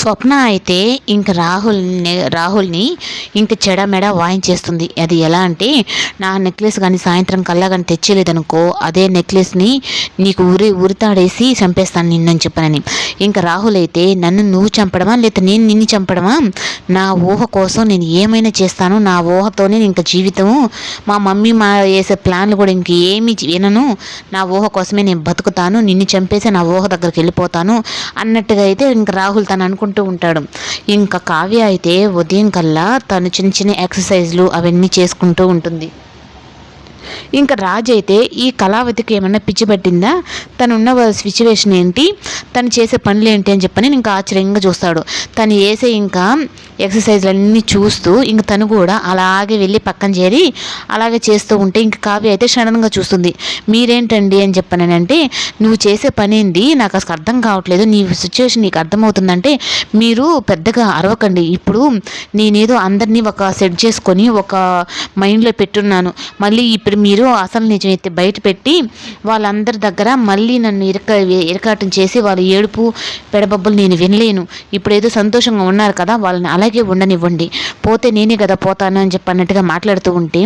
స్వప్న అయితే ఇంక రాహుల్ని రాహుల్ని ఇంక చెడమెడ వాయించేస్తుంది. అది ఎలా అంటే నా నెక్లెస్ కానీ సాయంత్రం కల్లా కానీ తెచ్చేలేదనుకో అదే నెక్లెస్ని నీకు ఉరి ఉరితాడేసి చంపేస్తాను నిన్నని చెప్పనని. ఇంకా రాహుల్ అయితే నన్ను నువ్వు చంపడమా లేదా నేను నిన్ను చంపడమా? నా ఊహ కోసం నేను ఏమైనా చేస్తాను నా ఊహతోనే ఇంక జీవితము మా మమ్మీ మా వేసే ప్లాన్లు కూడా ఇంక ఏమీ వినను. నా ఊహ కోసమే నేను బతుకుతాను నిన్ను చంపేసి నా ఊహ దగ్గరికి వెళ్ళిపోతాను అన్నట్టుగా అయితే ఇంకా రాహుల్ తను చేసుకుంటూ ఉంటాడు. ఇంకా కావ్య అయితే ఉదయం కల్లా తను చిన్న చిన్న ఎక్సర్సైజ్లు అవన్నీ చేసుకుంటూ ఉంటుంది. ఇంకా రాజు అయితే ఈ కళావతికి ఏమన్నా పిచ్చి పట్టిందా? తను ఉన్న సిచ్యువేషన్ ఏంటి? తను చేసే పనులు ఏంటి అని చెప్పని ఇంకా ఆశ్చర్యంగా చూస్తాడు. తను వేసే ఇంకా ఎక్సర్సైజ్లు అన్నీ చూస్తూ ఇంక తను కూడా అలాగే వెళ్ళి పక్కన చేరి అలాగే చేస్తూ ఉంటే ఇంక కావ్య అయితే క్షణంగా చూస్తుంది. మీరేంటండి అని చెప్పానంటే నువ్వు చేసే పని ఏంది? నాకు అసలు అర్థం కావట్లేదు. నీ సిచ్యువేషన్ నీకు అర్థమవుతుందంటే మీరు పెద్దగా అరవకండి. ఇప్పుడు నేనేదో అందరినీ ఒక సెట్ చేసుకొని ఒక మైండ్లో పెట్టున్నాను. మళ్ళీ ఇప్పుడు మీరు అసలు నిజం అయితే బయట పెట్టి వాళ్ళందరి దగ్గర మళ్ళీ నన్ను ఇరక ఇరకాటం చేసి వాళ్ళ ఏడుపు పెడబబ్బులు నేను వినలేను. ఇప్పుడేదో సంతోషంగా ఉన్నారు కదా వాళ్ళని అలాగే ఉండనివ్వండి. పోతే నేనే కదా పోతాను అని చెప్పి అన్నట్టుగా మాట్లాడుతూ ఉంటే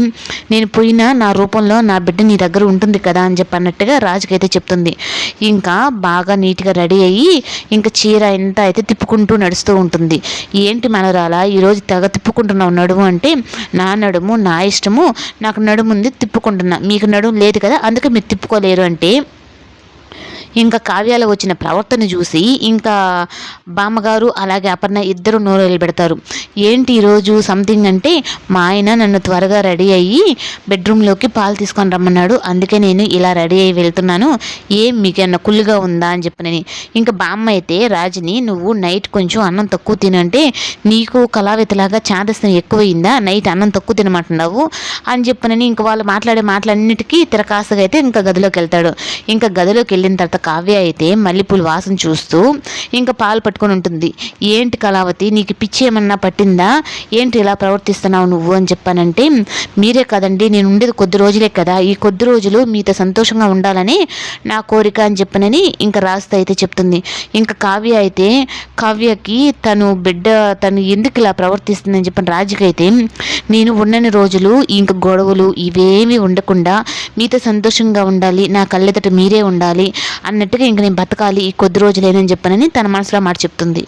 నేను పోయినా నా రూపంలో నా బిడ్డ నీ దగ్గర ఉంటుంది కదా అని చెప్పి అన్నట్టుగా రాజుకైతే చెప్తుంది. ఇంకా బాగా నీట్గా రెడీ అయ్యి ఇంకా చీర ఎంత అయితే తిప్పుకుంటూ నడుస్తూ ఉంటుంది. ఏంటి మనరాలా ఈరోజు తెగ తిప్పుకుంటున్నావు నడుము అంటే నా నడుము నా ఇష్టము నాకు నడుముంది తిప్పు తిప్పుకుంటున్నా. మీకు నడుము లేదు కదా అందుకే మీరు తిప్పుకోలేరు అంటే ఇంకా కావ్యాలు వచ్చిన ప్రవర్తన చూసి ఇంకా బామ్మగారు అలాగే అపర్ణ ఇద్దరు నోరు పెడతారు. ఏంటి ఈరోజు సంథింగ్ అంటే మా ఆయన నన్ను త్వరగా రెడీ అయ్యి బెడ్రూమ్లోకి పాలు తీసుకొని రమ్మన్నాడు. అందుకే నేను ఇలా రెడీ అయ్యి వెళ్తున్నాను. ఏం మీకన్నా కుళ్ళుగా ఉందా అని చెప్పనని. ఇంకా బామ్మ అయితే రాజుని నువ్వు నైట్ కొంచెం అన్నం తక్కువ తినంటే నీకు కళావితలాగా చాదస్తం ఎక్కువైందా? నైట్ అన్నం తక్కువ తినమంటున్నావు అని చెప్పనని ఇంకా వాళ్ళు మాట్లాడే మాటలన్నిటికీ తిరకాసగా అయితే ఇంకా గదిలోకి వెళ్తాడు. ఇంకా గదిలోకి వెళ్ళిన తర్వాత కావ్య అయితే మల్లెపూలు వాసన చూస్తూ ఇంకా పాలు పట్టుకొని ఉంటుంది. ఏంటి కళావతి నీకు పిచ్చి ఏమన్నా పట్టిందా? ఏంటి ఇలా ప్రవర్తిస్తున్నావు నువ్వు అని చెప్పానంటే మీరే కదండి నేను ఉండేది కొద్ది రోజులే కదా. ఈ కొద్ది రోజులు మీతో సంతోషంగా ఉండాలని నా కోరిక అని చెప్పనని ఇంకా రాస్త అయితే చెప్తుంది. ఇంకా కావ్య అయితే కావ్యకి తను బిడ్డ తను ఎందుకు ఇలా ప్రవర్తిస్తుందని చెప్పిన రాజుకైతే నేను ఉన్నని రోజులు ఇంక గొడవలు ఇవేమీ ఉండకుండా మీతో సంతోషంగా ఉండాలి నా కళ్ళెదట మీరే ఉండాలి అన్నట్టుగా ఇంక నేను బతకాలి ఈ కొద్ది రోజులేనని చెప్పనని తన మనసులో మాట చెప్తుంది.